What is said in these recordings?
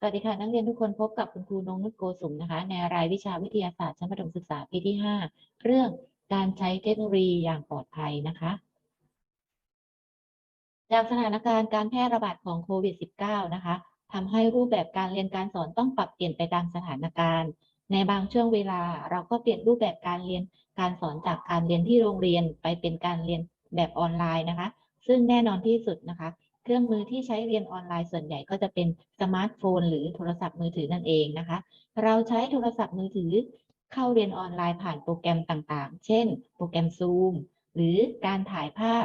สวัสดีค่ะ นักเรียนทุกคนพบกับคุณครูนงนุชโกสุมนะคะ ในรายวิชาวิทยาศาสตร์ชั้นประถมศึกษาปีที่ 5 เรื่องการใช้เทคโนโลยีอย่างปลอดภัยนะคะ จากสถานการณ์การแพร่ระบาดของโควิด -19 นะคะทำให้รูปแบบการเรียนการสอนต้องปรับเปลี่ยนไปตามสถานการณ์ ในบางช่วงเวลาเราก็เปลี่ยนรูปแบบการเรียนการสอนจากการเรียนที่โรงเรียนไปเป็นการเรียนแบบออนไลน์นะคะ ซึ่งแน่นอนที่สุดนะคะ เครื่องมือที่ใช้เรียนออนไลน์ส่วนใหญ่ก็จะเป็นสมาร์ทโฟน หรือโทรศัพท์มือถือนั่นเองนะคะ เราใช้โทรศัพท์มือถือเข้าเรียนออนไลน์ผ่านโปรแกรมต่างๆ เช่น โปรแกรม Zoom หรือการถ่ายภาพ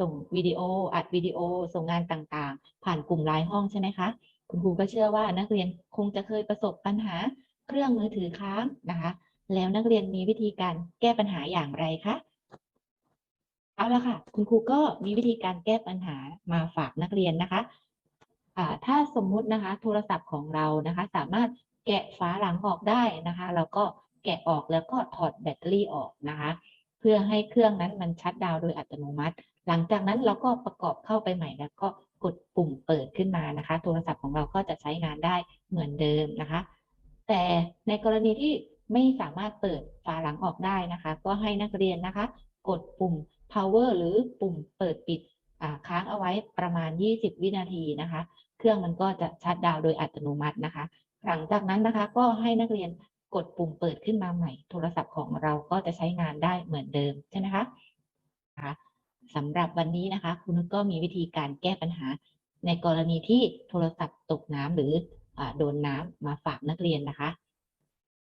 ส่งวิดีโอ อัดวิดีโอ ส่งงานต่างๆ ผ่านกลุ่มไลน์ห้องใช่ไหมคะ คุณครูก็เชื่อว่านักเรียนคงจะเคยประสบปัญหาเครื่องมือถือค้างนะคะ แล้วนักเรียนมีวิธีการแก้ปัญหาอย่างไรคะ เอาละค่ะ คุณครูก็มีวิธีการแก้ปัญหามาฝากนักเรียนนะคะอ่าถ้าสมมุตินะคะ โทรศัพท์ของเรานะคะ สามารถแกะฝาหลังออกได้นะคะแล้วก็แกะออกแล้วก็ถอดแบตเตอรี่ออกนะคะ เพื่อให้เครื่องนั้นมันชัดดาวโดยอัตโนมัติ หลังจากนั้นเราก็ประกอบเข้าไปใหม่แล้วก็กดปุ่มเปิดขึ้นมานะคะ โทรศัพท์ของเราก็จะใช้งานได้เหมือนเดิมนะคะ แต่ในกรณีที่ไม่สามารถเปิดฝาหลังออกได้นะคะ ก็ให้นักเรียนนะคะ กดปุ่ม power หรือปุ่มเปิดปิดค้างเอาไว้ประมาณ 20 วินาทีนะคะ เครื่องมันก็จะชัดดาวโดยอัตโนมัตินะคะ หลังจากนั้นนะคะก็ให้นักเรียนกดปุ่มเปิดขึ้นมาใหม่ โทรศัพท์ของเราก็จะใช้งานได้เหมือนเดิมใช่ไหมคะสำหรับวันนี้นะคะ คุณก็มีวิธีการแก้ปัญหา ในกรณีที่โทรศัพท์ตกน้ำหรืออโดนน้ำมาฝากนักเรียนนะคะ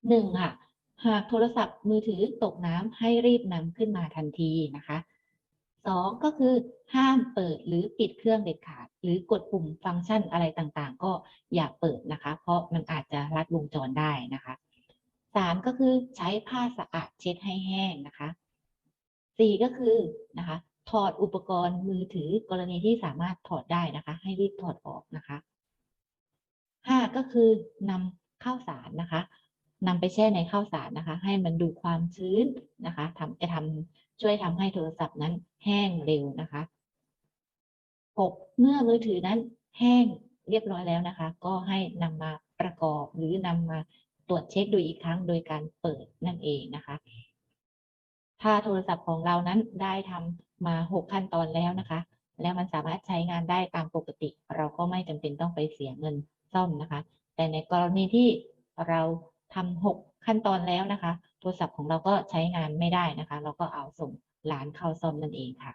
หนึ่งค่ะ หากโทรศัพท์มือถือตกน้ำให้รีบนำขึ้นมาทันทีนะคะ สองก็คือห้ามเปิดหรือปิดเครื่องเด็ดขาด หรือกดปุ่มฟังก์ชันอะไรต่างๆ ก็อย่าเปิดนะคะ เพราะมันอาจจะลัดวงจรได้นะคะสามก็คือใช้ผ้าสะอาดเช็ดให้แห้งนะคะสี่ก็คือนะคะ ถอดอุปกรณ์มือถือกรณีที่สามารถถอดได้นะคะ ให้รีบถอดออกนะคะห้าก็คือนำข้าวสารนะคะนำไปแช่ในข้าวสารนะคะ ให้มันดูความชื้นนะคะทำจะทำ ช่วยทำให้โทรศัพท์นั้นแห้งเร็วนะคะหกเมื่อมือถือนั้นแห้งเรียบร้อยแล้วนะคะ ก็ให้นำมาประกอบหรือนำมาตรวจเช็คดูอีกครั้งโดยการเปิดนั่นเองนะคะ ถ้าโทรศัพท์ของเรานั้นได้ทำมาหกขั้นตอนแล้วนะคะ แล้วมันสามารถใช้งานได้ตามปกติ เราก็ไม่จำเป็นต้องไปเสียเงินซ่อมนะคะ แต่ในกรณีที่เราทำหกขั้นตอนแล้วนะคะ โทรศัพท์ของเราก็ใช้งานไม่ได้นะคะ เราก็เอาส่งร้านเข้าซ่อมนั่นเองค่ะ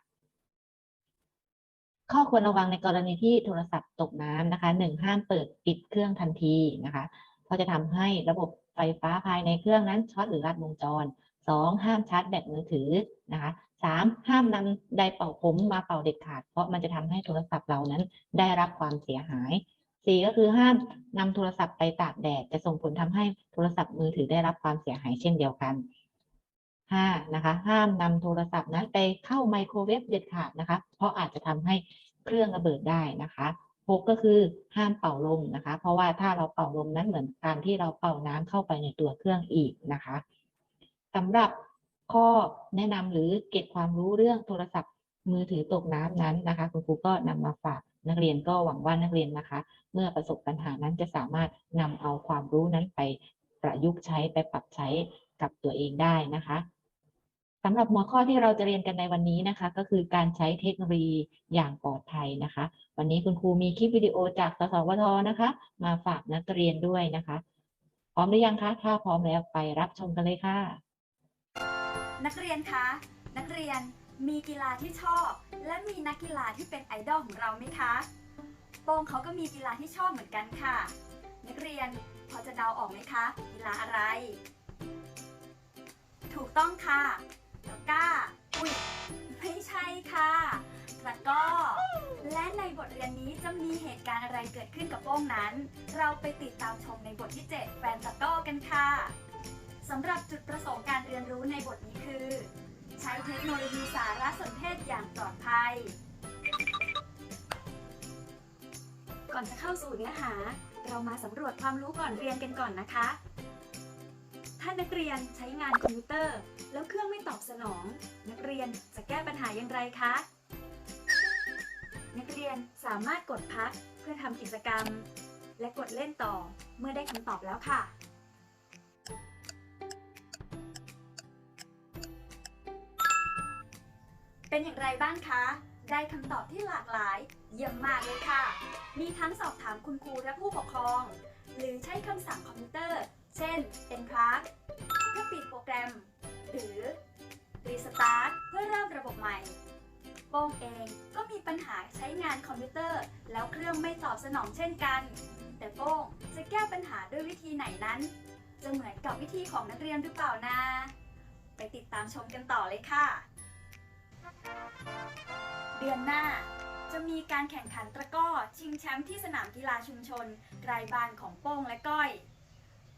ข้อควรระวังในกรณีที่โทรศัพท์ตกน้ำนะคะหนึ่งห้ามเปิดปิดเครื่องทันทีนะคะเพราะจะทำให้ระบบไฟฟ้าภายในเครื่องนั้นช็อตหรือลัดวงจรสองห้ามชาร์จแบตมือถือนะคะสามห้ามนำไดเป่าผมมาเป่าเด็ดขาด เพราะมันจะทำให้โทรศัพท์เรานั้นได้รับความเสียหาย สี่ก็คือห้ามนำโทรศัพท์ไปตากแดด จะส่งผลทำให้โทรศัพท์มือถือได้รับความเสียหายเช่นเดียวกันห้านะคะ ห้ามนำโทรศัพท์นั้นไปเข้าไมโครเวฟเด็ดขาดนะคะ เพราะอาจจะทำให้เครื่องระเบิดได้นะคะหกก็คือห้ามเป่าลมนะคะ เพราะว่าถ้าเราเป่าลมนั้นเหมือนการที่เราเป่าน้ำเข้าไปในตัวเครื่องอีกนะคะสำหรับข้อแนะนำหรือเก็บความรู้เรื่องโทรศัพท์มือถือตกน้ำนั้นนะคะ คุณครูก็นำมาฝาก นักเรียนก็หวังว่านักเรียนนะคะ เมื่อประสบปัญหานั้นจะสามารถนำเอาความรู้นั้นไปประยุกต์ใช้ไปปรับใช้กับตัวเองได้นะคะสำหรับหัวข้อที่เราจะเรียนกันในวันนี้นะคะ ก็คือการใช้เทคโนโลยีอย่างปลอดภัยนะคะ วันนี้คุณครูมีคลิปวิดีโอจากสสวทนะคะ มาฝากนักเรียนด้วยนะคะ พร้อมหรือยังคะ ถ้าพร้อมแล้วไปรับชมกันเลยค่ะ นักเรียนคะ นักเรียน มีกีฬาที่ชอบ และมีนักกีฬาที่เป็นไอดอลของเราไหมคะ โป้งเขาก็มีกีฬาที่ชอบเหมือนกันค่ะ นักเรียนพอจะเดาออกไหมคะ กีฬาอะไร ถูกต้องค่ะตะก้า อุ้ยไม่ใช่ค่ะตะก้อและในบทเรียนนี้จะมีเหตุการณ์อะไรเกิดขึ้นกับโป้งนั้น เราไปติดตามชมในบทที่ 7 แฟนตะก้อกันค่ะสำหรับจุดประสงค์การเรียนรู้ในบทนี้คือ ใช้เทคโนโลยีสารสนเทศอย่างปลอดภัย ก่อนจะเข้าสู่เนื้อหา เรามาสำรวจความรู้ก่อนเรียนกันก่อนนะคะ ถ้านักเรียนใช้งานคอมพิวเตอร์ แล้วเครื่องไม่ตอบสนอง นักเรียนจะแก้ปัญหาอย่างไรคะ นักเรียนสามารถกดพักเพื่อทำกิจกรรม และกดเล่นต่อเมื่อได้คำตอบแล้วค่ะ เป็นอย่างไรบ้างคะ ได้คำตอบที่หลากหลาย เยี่ยมมากเลยค่ะ มีทั้งสอบถามคุณครูและผู้ปกครอง หรือใช้คำสั่งคอมพิวเตอร์ เช่น enplug เพื่อปิดโปรแกรม หรือ restart เพื่อเริ่มระบบใหม่โป้งเองก็มีปัญหาใช้งานคอมพิวเตอร์ แล้วเครื่องไม่ตอบสนองเช่นกัน แต่โป้งจะแก้ปัญหาด้วยวิธีไหนนั้น จะเหมือนกับวิธีของนักเรียนหรือเปล่านะ ไปติดตามชมกันต่อเลยค่ะ เดือนหน้าจะมีการแข่งขันตะกร้อ ชิงแชมป์ที่สนามกีฬาชุมชนไกลบานของโป้งและก้อย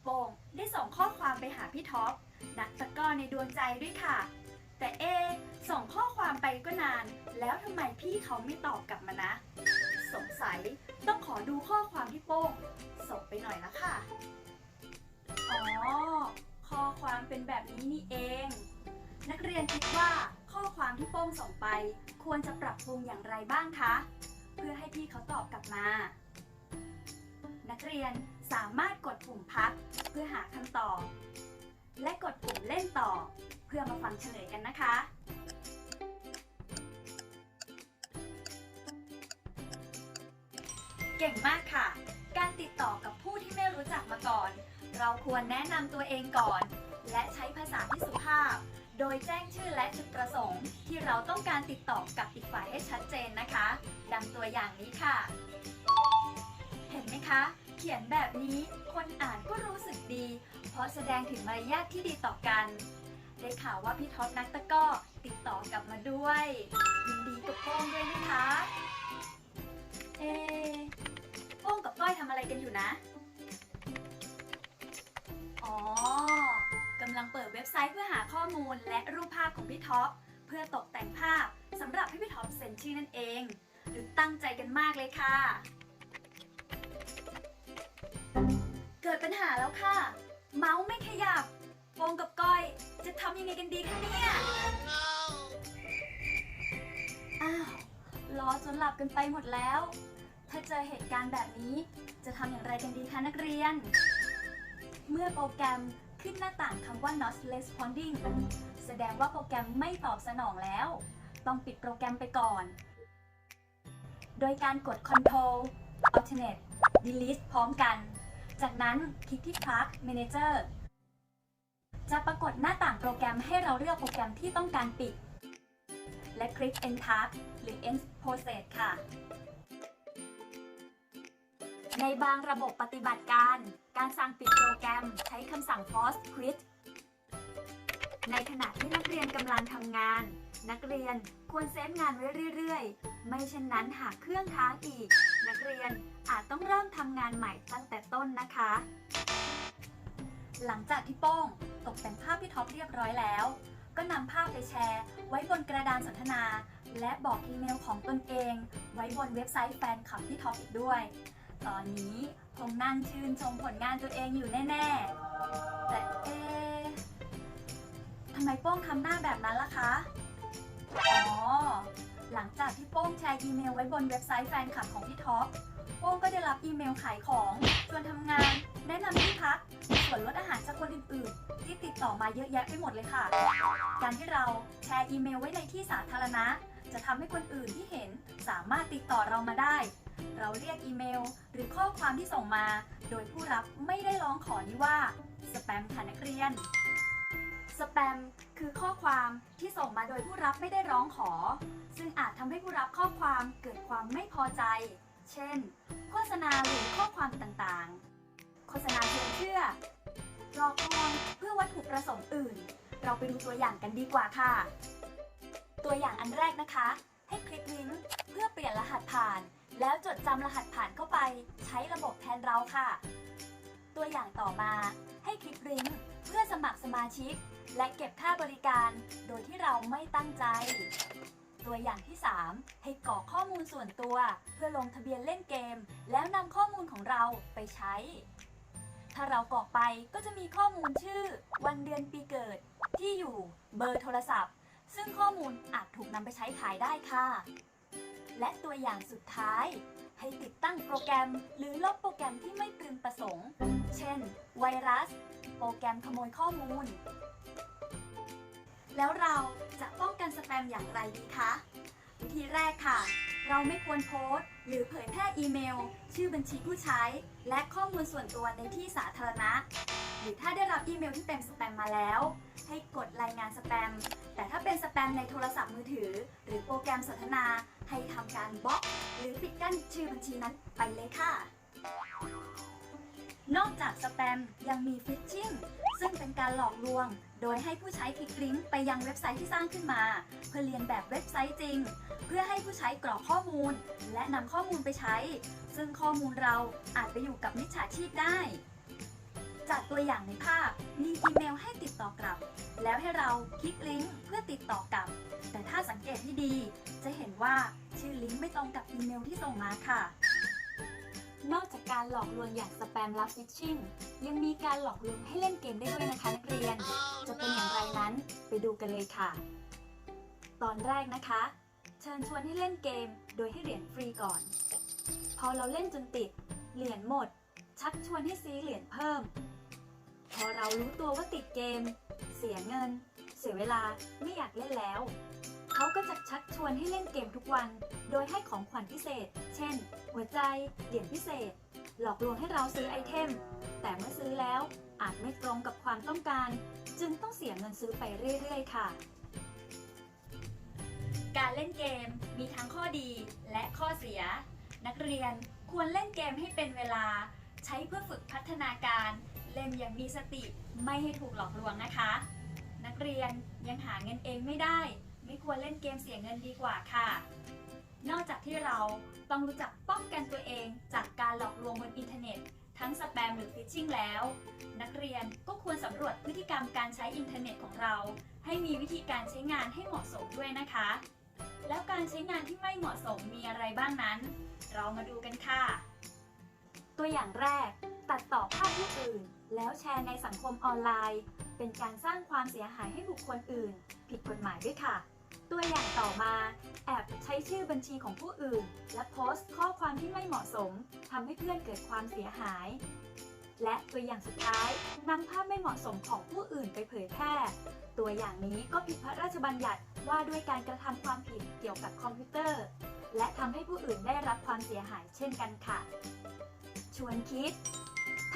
โป้งได้ส่งข้อความไปหาพี่ท็อปนักตะกร้อในดวงใจด้วยค่ะ แต่เอส่งข้อความไปก็นาน แล้วทำไมพี่เขาไม่ตอบกลับมานะ สงสัยต้องขอดูข้อความที่โป้งส่งไปหน่อยละค่ะ อ๋อ ข้อความเป็นแบบนี้นี่เอง นักเรียนคิดว่า ข้อความที่โป้งส่งไป ควรจะปรับปรุงอย่างไรบ้างคะ เพื่อให้พี่เขาตอบกลับมา นักเรียนสามารถกดปุ่มพัก เพื่อหาคำตอบ และกดปุ่มเล่นต่อ เพื่อมาฟังเฉลยกันนะคะเก่งมากค่ะ การติดต่อกับผู้ที่ไม่รู้จักมาก่อน เราควรแนะนำตัวเองก่อน และใช้ภาษาที่สุภาพ โดยแจ้งชื่อและจุดป เราต้องการติดต่อกับอีกฝ่ายให้ชัดเจนนะคะ ดังตัวอย่างนี้ค่ะ เห็นไหมคะ เขียนแบบนี้คนอ่านก็รู้สึกดี เพราะแสดงถึงมารยาทที่ดีต่อกันได้ข่าวว่าพี่ท็อปนักตะก้อติดต่อกลับมาด้วยยินดีกับโป้งด้วยนะคะเอะโป้งกับก้อยทำอะไรกันอยู่นะ อ๋อกำลังเปิดเว็บไซต์เพื่อหาข้อมูลและรูปภาพของพี่ท็อป เพื่อตกแต่งภาพสำหรับให้พี่ท็อปเซ็นชื่อนั่นเอง หรือตั้งใจกันมากเลยค่ะ เกิดปัญหาแล้วค่ะ เมาส์ไม่ขยับโปงกับก้อย จะทำยังไงกันดีคะเนี่ย อ้าวรอจนหลับกันไปหมดแล้ว ถ้าเจอเหตุการณ์แบบนี้ จะทำอย่างไรกันดีคะนักเรียน เมื่อโปรแกรมขึ้นหน้าต่างคำว่า not responding แสดงว่าโปรแกรมไม่ตอบสนองแล้ว ต้องปิดโปรแกรมไปก่อน โดยการกด Control Alternate Delete พร้อมกัน จากนั้นคลิกที่ Plug Manager จะปรากฏหน้าต่างโปรแกรมให้เราเลือกโปรแกรมที่ต้องการปิด และคลิก End Task หรือ End Process ค่ะ ในบางระบบปฏิบัติการ การสั่งปิดโปรแกรมใช้คำสั่ง force quit ในขณะที่นักเรียนกำลังทำงาน นักเรียนควรเซฟงานไว้เรื่อยๆ ไม่เช่นนั้นหากเครื่องค้างอีก นักเรียนอาจต้องเริ่มทำงานใหม่ตั้งแต่ต้นนะคะ หลังจากที่โป้งตกแต่งภาพพี่ท็อปเรียบร้อยแล้ว ก็นำภาพไปแชร์ ไว้บนกระดานสนทนา และบอกอีเมลของตนเอง ไว้บนเว็บไซต์แฟนคลับพี่ท็อปอีกด้วย ตอนนี้คงนั่งชื่นชมผลงานตัวเองอยู่แน่ๆ ทำไมโป้งทำหน้าแบบนั้นล่ะคะ อ๋อ หลังจากที่โป้งแชร์อีเมลไว้บนเว็บไซต์แฟนคลับของพี่ท็อป โป้งก็ได้รับอีเมลขายของชวนทำงาน แนะนำที่พักมีส่วนลดอาหารจากคนอื่นๆ ที่ติดต่อมาเยอะแยะไปหมดเลยค่ะ การที่เราแชร์อีเมลไว้ในที่สาธารณะ จะทำให้คนอื่นที่เห็นสามารถติดต่อเรามาได้ เราเรียกอีเมล หรือข้อความที่ส่งมา โดยผู้รับไม่ได้ร้องขอนี้ว่าสแปมค่ะนักเรียน สแปมคือข้อความที่ส่งมาโดยผู้รับไม่ได้ร้องขอ ซึ่งอาจทำให้ผู้รับข้อความเกิดความไม่พอใจ เช่น โฆษณาหรือข้อความต่างๆ โฆษณาชวนเชื่อหลอกลวงเพื่อวัตถุประสงค์อื่น เราไปดูตัวอย่างกันดีกว่าค่ะ ตัวอย่างอันแรกนะคะ ให้คลิกลิงก์เพื่อเปลี่ยนรหัสผ่าน แล้วจดจำรหัสผ่านเข้าไป ใช้ระบบแทนเราค่ะ ตัวอย่างต่อมาให้คลิกลิงก์เพื่อสมัครสมาชิก และเก็บค่าบริการโดยที่เราไม่ตั้งใจ ตัวอย่างที่ 3 ให้กรอกข้อมูลส่วนตัว เพื่อลงทะเบียนเล่นเกม แล้วนำข้อมูลของเราไปใช้ ถ้าเรากรอกไปก็จะมีข้อมูลชื่อ วันเดือนปีเกิด ที่อยู่เบอร์โทรศัพท์ ซึ่งข้อมูลอาจถูกนำไปใช้ขายได้ค่ะ และตัวอย่างสุดท้ายให้ติดตั้งโปรแกรมหรือลบโปรแกรมที่ไม่พึงประสงค์ เช่น ไวรัส โปรแกรมขโมยข้อมูล แล้วเราจะป้องกันสแปมอย่างไรดีคะ วิธีแรกค่ะ เราไม่ควรโพสต์ หรือเผยแพร่อีเมล ชื่อบัญชีผู้ใช้ และข้อมูลส่วนตัวในที่สาธารณะ หรือถ้าได้รับอีเมลที่เป็นสแปมมาแล้ว ให้กดรายงานสแปม แต่ถ้าเป็นสแปมในโทรศัพท์มือถือ หรือโปรแกรมสนทนา ให้ทำการบล็อก หรือปิดกั้นชื่อบัญชีนั้นไปเลยค่ะ จากสแปมยังมีฟิชชิ่งซึ่งเป็นการหลอกลวง โดยให้ผู้ใช้คลิกลิงก์ไปยังเว็บไซต์ที่สร้างขึ้นมา เพื่อเรียนแบบเว็บไซต์จริง เพื่อให้ผู้ใช้กรอกข้อมูล และนำข้อมูลไปใช้ ซึ่งข้อมูลเราอาจไปอยู่กับมิจฉาชีพได้ จากตัวอย่างในภาพมีอีเมลให้ติดต่อกลับ แล้วให้เราคลิกลิงก์เพื่อติดต่อกลับ แต่ถ้าสังเกตให้ดี จะเห็นว่าชื่อลิงก์ไม่ตรงกับอีเมลที่ส่งมาค่ะ นอกจากการหลอกลวงอย่างสแปมและฟิชชิงยังมีการหลอกลวงให้เล่นเกมได้ด้วยนะคะนักเรียน จะเป็นอย่างไรนั้นไปดูกันเลยค่ะ ตอนแรกนะคะ เชิญชวนให้เล่นเกมโดยให้เหรียญฟรีก่อน พอเราเล่นจนติด เหรียญหมด ชักชวนให้ซื้อเหรียญเพิ่ม พอเรารู้ตัวว่าติดเกม เสียเงิน เสียเวลาไม่อยากเล่นแล้ว เขาก็จะชักชวนให้เล่นเกมทุกวัน โดยให้ของขวัญพิเศษ เช่น หัวใจ เหรียญพิเศษ หลอกลวงให้เราซื้อไอเทม แต่เมื่อซื้อแล้วอาจไม่ตรงกับความต้องการ จึงต้องเสียเงินซื้อไปเรื่อย ๆ ค่ะ การเล่นเกมมีทั้งข้อดีและข้อเสีย นักเรียนควรเล่นเกมให้เป็นเวลา ใช้เพื่อฝึกพัฒนาการ เล่นอย่างมีสติไม่ให้ถูกหลอกลวงนะคะ นักเรียนยังหาเงินเองไม่ได้ ไม่ควรเล่นเกมเสียเงินดีกว่าค่ะ นอกจากที่เราต้องรู้จักป้องกันตัวเองจากการหลอกลวงบนอินเทอร์เน็ต ทั้งสแปมหรือฟิชชิงแล้ว นักเรียนก็ควรสำรวจพฤติกรรมการใช้อินเทอร์เน็ตของเรา ให้มีวิธีการใช้งานให้เหมาะสมด้วยนะคะ แล้วการใช้งานที่ไม่เหมาะสมมีอะไรบ้างนั้น เรามาดูกันค่ะ ตัวอย่างแรก ตัดต่อภาพผู้อื่น แล้วแชร์ในสังคมออนไลน์ เป็นการสร้างความเสียหายให้บุคคลอื่น ผิดกฎหมายด้วยค่ะ ตัวอย่างต่อมา แอบใช้ชื่อบัญชีของผู้อื่น และโพสต์ข้อความที่ไม่เหมาะสมทำให้เพื่อนเกิดความเสียหาย และตัวอย่างสุดท้ายนำภาพไม่เหมาะสมของผู้อื่นไปเผยแพร่ ตัวอย่างนี้ก็ผิดพระราชบัญญัติว่าด้วยการกระทำความผิดเกี่ยวกับคอมพิวเตอร์ และทำให้ผู้อื่นได้รับความเสียหายเช่นกันค่ะ ชวนคิด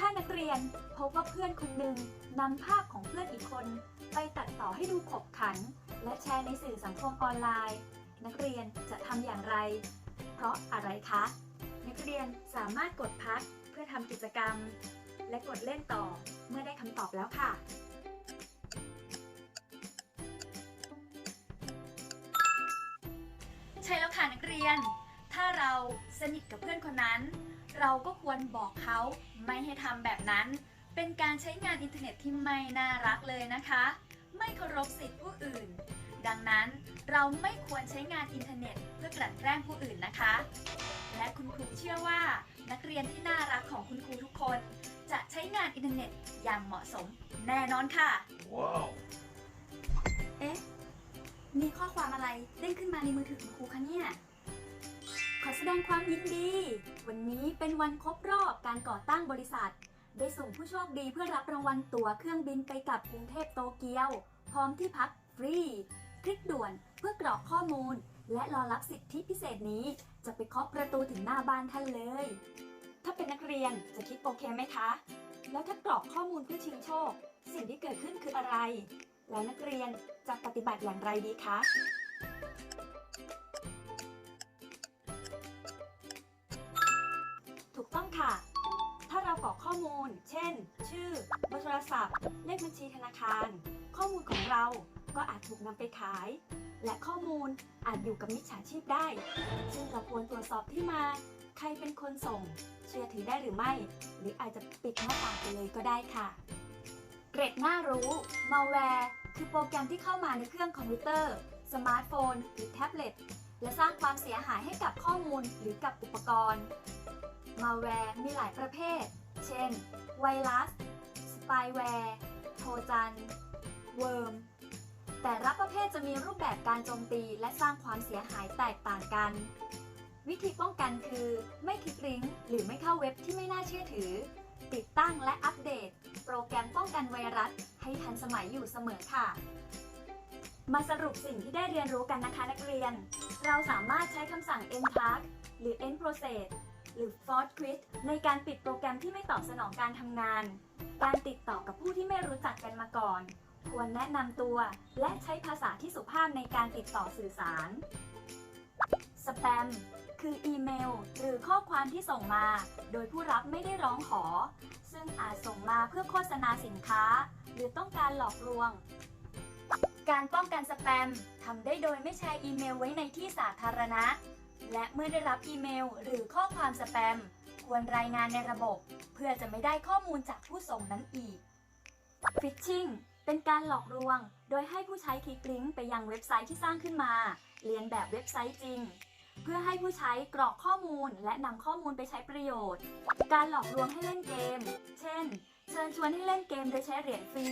ถ้านักเรียนพบว่าเพื่อนคนหนึ่งนำภาพของเพื่อนอีกคน ไปตัดต่อให้ดูขบขัน และแชร์ในสื่อสังคมออนไลน์ นักเรียนจะทำอย่างไร เพราะอะไรคะ นักเรียนสามารถกดพักเพื่อทำกิจกรรม และกดเล่นต่อเมื่อได้คำตอบแล้วค่ะใช่แล้วค่ะนักเรียน ถ้าเราสนิทกับเพื่อนคนนั้น เราก็ควรบอกเขาไม่ให้ทำแบบนั้น เป็นการใช้งานอินเทอร์เน็ตที่ไม่น่ารักเลยนะคะ ไม่เคารพสิทธิผู้อื่น ดังนั้นเราไม่ควรใช้งานอินเทอร์เน็ต เพื่อกลั่นแกล้งผู้อื่นนะคะ และคุณครูเชื่อว่า นักเรียนที่น่ารักของคุณครูทุกคน จะใช้งานอินเทอร์เน็ตอย่างเหมาะสมแน่นอนค่ะ Wow. เอ๊ะมีข้อความอะไรเด้งขึ้นมาในมือถือคุณครูคะเนี่ย ขอแสดงความยินดี วันนี้เป็นวันครบรอบการก่อตั้งบริษัท ได้ส่งผู้โชคดีเพื่อรับรางวัลตั๋วเครื่องบินไปกับกรุงเทพโตเกียว พร้อมที่พักฟรี คลิกด่วนเพื่อกรอกข้อมูล และรอรับสิทธิพิเศษนี้ จะไปเคาะประตูถึงหน้าบ้านท่านเลย ถ้าเป็นนักเรียนจะคิดโอเคไหมคะ แล้วถ้ากรอกข้อมูลเพื่อชิงโชค สิ่งที่เกิดขึ้นคืออะไร แล้วนักเรียนจะปฏิบัติอย่างไรดีคะ ต้องค่ะ ถ้าเรากรอกข้อมูล เช่น ชื่อเบอร์โทรศัพท์ เลขบัญชีธนาคาร ข้อมูลของเราก็อาจถูกนำไปขาย และข้อมูลอาจอยู่กับมิจฉาชีพได้ ซึ่งเราควรตรวจสอบที่มา ใครเป็นคนส่ง เชื่อถือได้หรือไม่ หรืออาจจะปิดหน้าต่างไปเลยก็ได้ค่ะ เกร็ดน่ารู้ malware คือโปรแกรมที่เข้ามาในเครื่องคอมพิวเตอร์ สมาร์ทโฟน หรือแท็บเล็ต และสร้างความเสียหายให้กับข้อมูลหรือกับอุปกรณ์ malware มีหลายประเภท เช่น ไวรัส สปายแวร์ โทรจัน เวิร์ม แต่ละประเภทจะมีรูปแบบการโจมตีและสร้างความเสียหายแตกต่างกัน วิธีป้องกันคือ ไม่คลิกลิงก์หรือไม่เข้าเว็บที่ไม่น่าเชื่อถือ ติดตั้งและอัปเดต โปรแกรมป้องกันไวรัส ให้ทันสมัยอยู่เสมอค่ะมาสรุปสิ่งที่ได้เรียนรู้กันนะคะนักเรียน เราสามารถใช้คำสั่ง end task หรือ end process หรือ force quit ในการปิดโปรแกรมที่ไม่ตอบสนองการทำงาน การติดต่อกับผู้ที่ไม่รู้จักกันมาก่อน ควรแนะนำตัว และใช้ภาษาที่สุภาพในการติดต่อสื่อสารสแปมคืออีเมล หรือข้อความที่ส่งมา โดยผู้รับไม่ได้ร้องขอ ซึ่งอาจส่งมาเพื่อโฆษณาสินค้า หรือต้องการหลอกลวง การป้องกันสแปมทำได้โดยไม่แชร์อีเมลไว้ในที่สาธารณะ และเมื่อได้รับอีเมลหรือข้อความสแปม ควรรายงานในระบบ เพื่อจะไม่ได้ข้อมูลจากผู้ส่งนั้นอีกฟิชชิงเป็นการหลอกลวง โดยให้ผู้ใช้คลิกลิงก์ไปยังเว็บไซต์ที่สร้างขึ้นมา เรียนแบบเว็บไซต์จริง เพื่อให้ผู้ใช้กรอกข้อมูลและนำข้อมูลไปใช้ประโยชน์ การหลอกลวงให้เล่นเกม เช่นเชิญชวนให้เล่นเกมโดยใช้เหรียญฟรี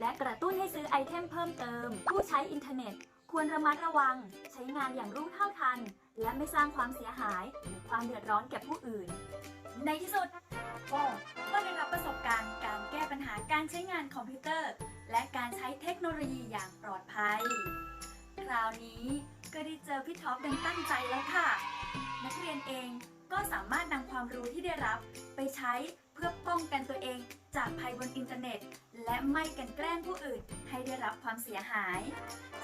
และกระตุ้นให้ซื้อไอเทมเพิ่มเติม ผู้ใช้อินเทอร์เน็ต ควรระมัดระวัง ใช้งานอย่างรู้เท่าทัน และไม่สร้างความเสียหายหรือความเดือดร้อนแก่ผู้อื่น ในที่สุดโป้ก็ได้รับประสบการณ์การแก้ปัญหาการใช้งานคอมพิวเตอร์ และการใช้เทคโนโลยีอย่างปลอดภัย คราวนี้ก็ได้เจอพี่ท็อปดังตั้งใจแล้วค่ะ นักเรียนเองก็สามารถนำความรู้ที่ได้รับ ไปใช้เพื่อป้องกันตัวเองจากภัยบนอินเทอร์เน็ต และไม่กันแกล้งผู้อื่นให้ได้รับความเสียหาย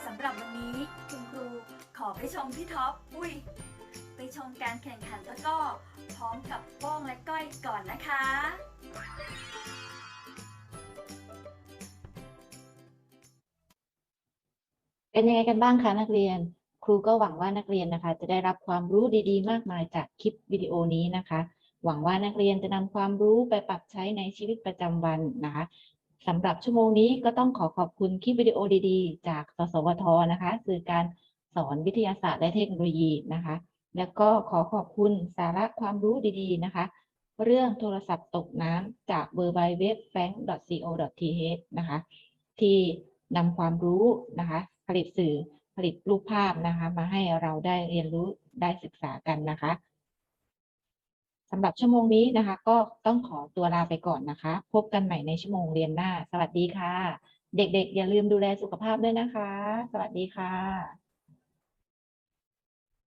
สำหรับวันนี้คุณครูขอไปชมพี่ท็อปอุ้ย ไปชมการแข่งขันตะกร้อพร้อมกับป้องและก้อยก่อนนะคะ เป็นยังไงกันบ้างคะนักเรียน ครูก็หวังว่านักเรียนนะคะ จะได้รับความรู้ดีๆ มากมายจากคลิปวิดีโอนี้นะคะ หวังว่านักเรียนจะนำความรู้ไปปรับใช้ในชีวิตประจำวันนะคะ สำหรับชั่วโมงนี้ก็ต้องขอขอบคุณคลิปวิดีโอดีๆ จากสสวทนะคะ สื่อการสอนวิทยาศาสตร์และเทคโนโลยีนะคะ แล้วก็ขอขอบคุณสาระความรู้ดีๆนะคะ เรื่องโทรศัพท์ตกน้ำจาก w w w f a n k c o t h นะคะ ที่นำความรู้นะคะ ผลิตสื่อผลิตรูปภาพนะคะ มาให้เราได้เรียนรู้ได้ศึกษากันนะคะ สำหรับชั่วโมงนี้นะคะ ก็ต้องขอตัวลาไปก่อนนะคะ พบกันใหม่ในชั่วโมงเรียนหน้า สวัสดีค่ะ เด็กๆ อย่าลืมดูแลสุขภาพด้วยนะคะ สวัสดีค่ะ